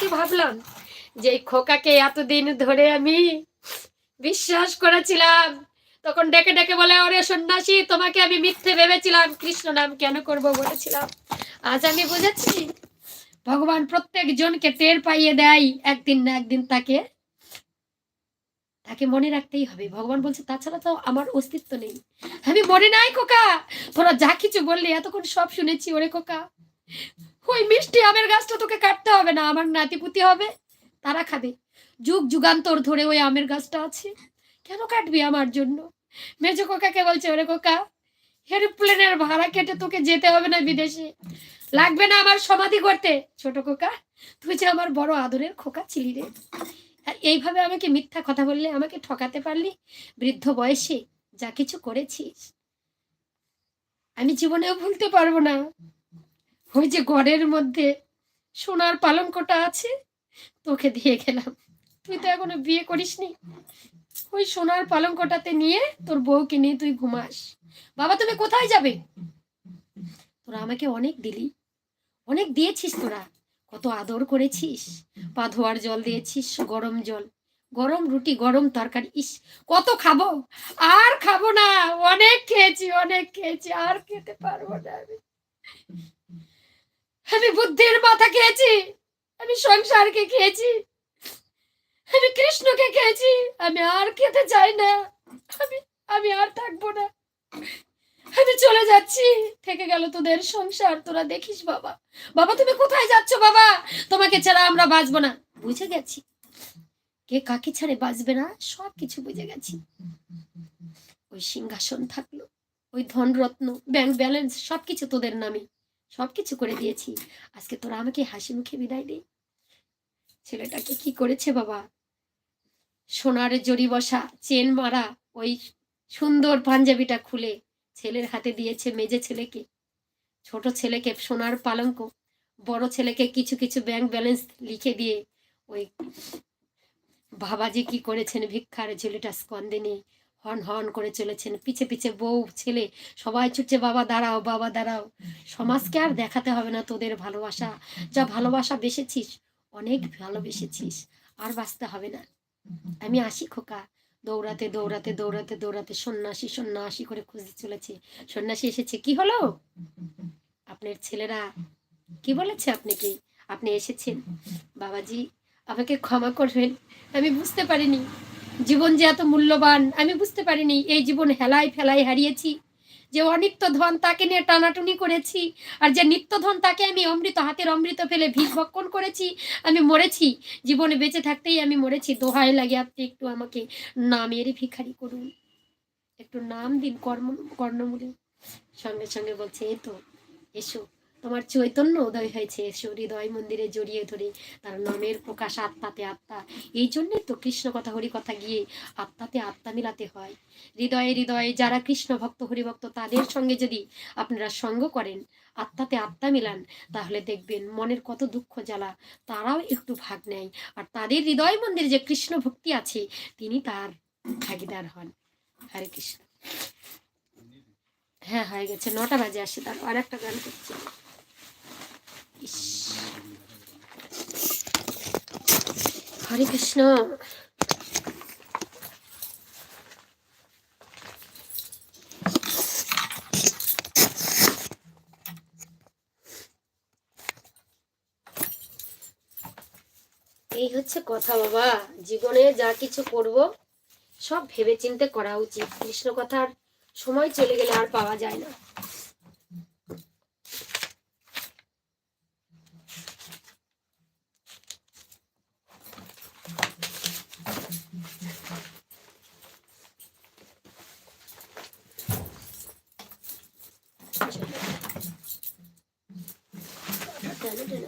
কি ভাবলাম? যে খোকাকে এতদিন ধরে আমি বিশ্বাস করেছিলাম, তখন ডেকে ডেকে বলে, ওরে সন্ন্যাসী, তোমাকে আমি মিথ্যে ভেবেছিলাম। কৃষ্ণ নাম কেন করব বলেছিলাম? আজ আমি বুঝেছি। ভগবান প্রত্যেক জনকে টের পাইয়ে দেয়, একদিন না একদিন তাকে তাকে মনে রাখতেই হবে। ভগবান বলছে, তাছাড়া তো আমার অস্তিত্ব নেই। আমি মনে নাই খোকা! তোরা যা কিছু বললি, এতক্ষণ সব শুনেছি ওরে খোকা। ওই মিষ্টি আমের গাছটা তোকে কাটতে হবে না, আমার নাতিপুতি হবে, তারা খাবে। যুগ যুগান্তর ধরে ওই আমের গাছটা আছে। কেন কাটবি আমার জন্য? মেজো কোকাকে বলছে, ওরে কোকা, এরোপ্লেনের ভাড়া কেটে তোকে যেতে হবে না বিদেশে। লাগবে না আমার সমাধি করতে। ছোট কোকা, তুই যে আমার বড় আদরের খোকা ছিলি রে। আর এইভাবে আমাকে মিথ্যা কথা বললে, আমাকে ঠকাতে পারলি? বৃদ্ধ বয়সে যা কিছু করেছিস, আমি জীবনেও ভুলতে পারব না। ওই যে ঘরের মধ্যে সোনার পালঙ্কটা আছে, তোকে দিয়ে গেলাম। তুই তো এখনও বিয়ে করিসনি। ওই সোনার পালঙ্কটাতে নিয়ে তোর বউকে নিয়ে তুই ঘুমাস। বাবা, তুমি কোথায় যাবে? তোরা আমাকে অনেক দিলি। অনেক দিয়েছিস তোরা। কত আদর করেছিস। পা ধোয়ার জল দিয়েছিস, গরম জল। গরম রুটি, গরম তরকারি। ইস, কত খাব? আর খাব না। অনেক খেয়েছি অনেক খেয়েছি। আর খেতে পারব না আমি। আমি বুদ্ধির মাথা খেয়েছি। আমি সংসারকে খেয়েছি। আমি কৃষ্ণকে খেয়েছি। আমি আর খেতে চাই না। আমি আমি আর থাকব না। আমি চলে যাচ্ছি। থেকে গেল তোদের সংসার। তোরা দেখিস বাবা। বাবা, তুমি কোথায় যাচ্ছ বাবা? তোমাকে ছাড়া আমরা বাঁচবো না। বুঝে গেছি। কে কাকে ছাড়ে বাঁচবে না সব কিছু বুঝে গেছি। ওই সিংহাসন থাকল। ওই ধনরত্ন, ব্যাংক ব্যালেন্স, সবকিছু তোদের নামে। সবকিছু করে দিয়েছি। আজকে তোরা আমাকে হাসি মুখে বিদায় দে। ছেলেটাকে কি করেছে বাবা? সোনার জড়ি বসা, চেন মারা, ওই সুন্দর পাঞ্জাবিটা খুলে ছেলের হাতে দিয়েছে মেজে ছেলেকে। ছোট ছেলেকে সোনার পালঙ্ক, বড় ছেলেকে কিছু কিছু ব্যাংক ব্যালেন্স লিখে দিয়ে ওই বাবাজি কি করেছেন ভিক্ষার ছেলেটা স্কন্দে নিয়ে হন হন করে চলেছেন। পিছে পিছে বউ, ছেলে, সবাই ছুটছে বাবা, দাঁড়াও বাবা, দাঁড়াও। সমাজকে আর দেখাতে হবে না তোদের ভালোবাসা। যা ভালোবাসা বেসেছিস, অনেক ভালোবেসেছিস, আর বাঁচতে হবে না। আমি আসি খোকা। দৌড়াতে দৌড়াতে দৌড়াতে দৌড়াতে সন্ন্যাসী সন্ন্যাসী করে খুঁজতে চলেছে। সন্ন্যাসী এসেছে, কি হলো? আপনার ছেলেরা কি বলেছে আপনাকে? আপনি এসেছেন। বাবাজি, আমাকে ক্ষমা করবেন। আমি বুঝতে পারিনি। জীবন যে এত মূল্যবান, আমি বুঝতে পারিনি এই জীবন হেলাই ফেলাই হারিয়েছি। যে অনিত্য ধন তাকে নিয়ে টানাটুনি করেছি, আর যে নিত্য ধন তাকে আমি অমৃত হাতের অমৃত ফেলে ভিক ভক্ষণ করেছি, আমি মরেছি। জীবনে বেঁচে থাকতেই আমি মরেছি। দোহায় লাগে আপনি একটু আমাকে নামের ভিখারি করুন। একটু নাম দিন কর্ম কর্ণমূলে। সঙ্গে সঙ্গে বলছে এই তো, এসো। তোমার চৈতন্য উদয় হয়েছে হৃদয় মন্দিরে জড়িয়ে ধরে, তার নামের প্রকাশ আত্মাতে আত্মা। এই জন্যই তো কৃষ্ণ কথা, হরি কথা গিয়ে আত্মাতে আত্মা মিলাতে হয়। হৃদয়ে হৃদয়ে যারা কৃষ্ণ ভক্ত, হরিভক্ত, তাদের সঙ্গে যদি আপনারা সঙ্গ করেন, আত্মাতে আত্মা মিলান, তাহলে দেখবেন মনের কত দুঃখ জ্বালা, তারাও একটু ভাগ নেয়। আর তাদের হৃদয় মন্দিরে যে কৃষ্ণ ভক্তি আছে, তিনি তার ভাগিদার হন। হরে কৃষ্ণ। হ্যাঁ হয়ে গেছে। নটা বাজে, আসে তার আর একটা গান করছি। হরে কৃষ্ণ এই হচ্ছে কথা বাবা। জীবনে যা কিছু করব, সব ভেবে চিন্তে করা উচিত। কৃষ্ণ কথার সময় চলে গেলে আর পাওয়া যায় না। Dönü dönü.